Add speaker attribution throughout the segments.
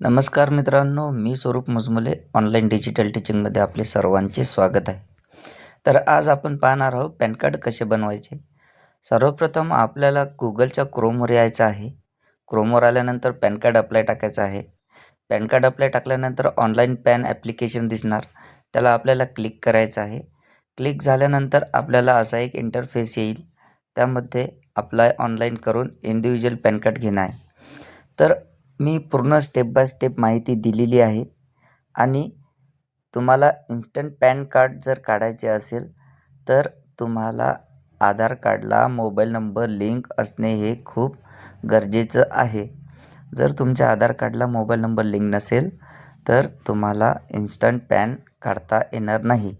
Speaker 1: नमस्कार मित्रांनो मी स्वरूप मुजमुले ऑनलाईन डिजिटल टीचिंगमध्ये आपले सर्वांचे स्वागत आहे. तर आज आपण पाहणार आहोत पॅन कार्ड कसे बनवायचे. सर्वप्रथम आपल्याला गुगलच्या क्रोमवर यायचं आहे. क्रोमवर आल्यानंतर पॅन कार्ड अप्लाय टाकायचं आहे. पॅन कार्ड अप्लाय टाकल्यानंतर ऑनलाईन पॅन ॲप्लिकेशन दिसणार. त्याला आपल्याला क्लिक करायचं आहे. क्लिक झाल्यानंतर आपल्याला असा एक इंटरफेस येईल. त्यामध्ये अप्लाय ऑनलाईन करून इंडिव्हिज्युअल पॅन कार्ड घेणं आहे. तर मी पूर्ण स्टेप बाय स्टेप माहिती दिलेली आहे. आणि तुम्हाला इन्स्टंट पॅन कार्ड जर काढायचे असेल तर तुम्हाला आधार कार्डला मोबाईल नंबर लिंक असणे हे खूप गरजेचं आहे. जर तुमच्या आधार कार्डला मोबाईल नंबर लिंक नसेल तर तुम्हाला इन्स्टंट पॅन काढता येणार नाही.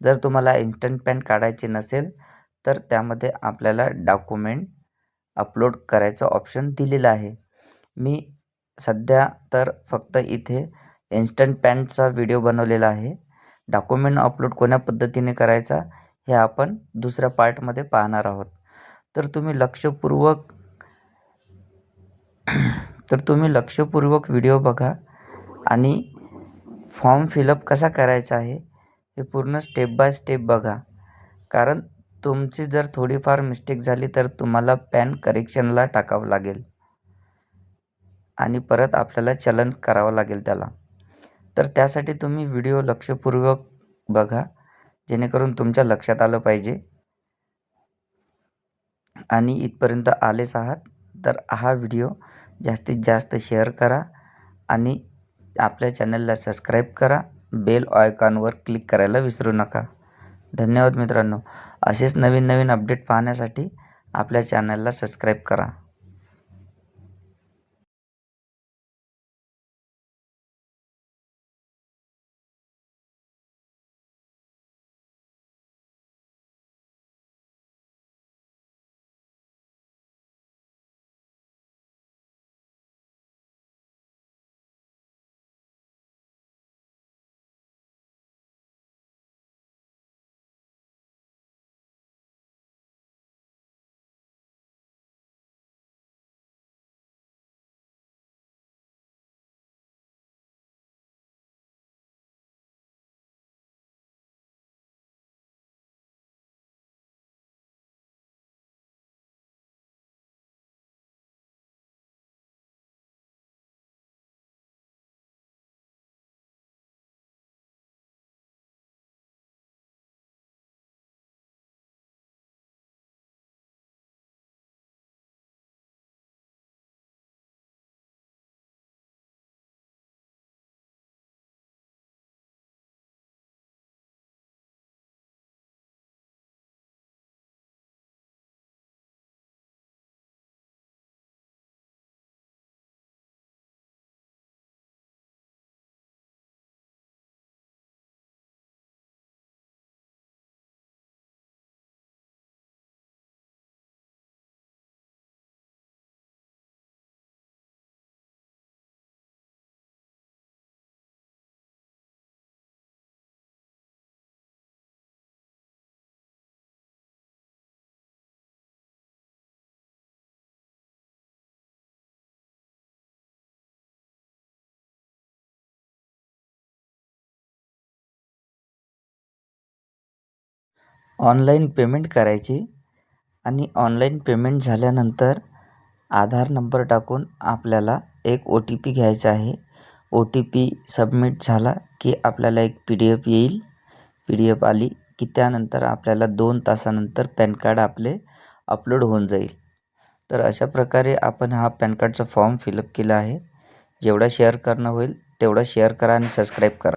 Speaker 1: जर तुम्हाला इन्स्टंट पॅन काढायचे नसेल तर त्यामध्ये आपल्याला डॉक्युमेंट अपलोड करायचं ऑप्शन दिलेलं आहे. मी सध्या तर फक्त इथे इन्स्टंट पॅनचा व्हिडिओ बनवलेला आहे. डॉक्युमेंट अपलोड कोण्या पद्धतीने करायचा हे आपण दुसऱ्या पार्टमध्ये पाहणार आहोत. तर तुम्ही लक्षपूर्वक तर तुम्ही लक्षपूर्वक व्हिडिओ बघा आणि फॉर्म फिलअप कसा करायचा आहे हे पूर्ण स्टेप बाय स्टेप बघा. कारण तुमची जर थोडीफार मिस्टेक झाली तर तुम्हाला पॅन करेक्शनला टाकावं लागेल. आणि परत आपल्याला चलन करावं लागेल त्याला. तर त्यासाठी तुम्ही व्हिडिओ लक्षपूर्वक बघा जेणेकरून तुमच्या लक्षात आलं पाहिजे. आणि इथपर्यंत आलेच आहात तर हा व्हिडिओ जास्तीत जास्त शेअर करा आणि आपल्या चॅनलला सबस्क्राईब करा. बेल आयकॉनवर क्लिक करायला विसरू नका. धन्यवाद मित्रांनो. असेच नवीन नवीन अपडेट पाहण्यासाठी आपल्या चॅनलला सबस्क्राईब करा. ऑनलाईन पेमेंट करायची आणि ऑनलाईन पेमेंट झाल्यानंतर आधार नंबर टाकून आपल्याला एक ओ टी पी घ्यायचा आहे. ओ टी पी सबमिट झाला की आपल्याला एक पी डी एफ येईल. पी डी एफ आली की त्यानंतर आपल्याला दोन तासानंतर पॅन कार्ड आपले अपलोड होऊन जाईल. तर अशा प्रकारे आपण हा पॅन कार्डचा फॉर्म फिलअप केला आहे. जेवढा शेअर करणं होईल तेवढा शेअर करा आणि सबस्क्राईब करा.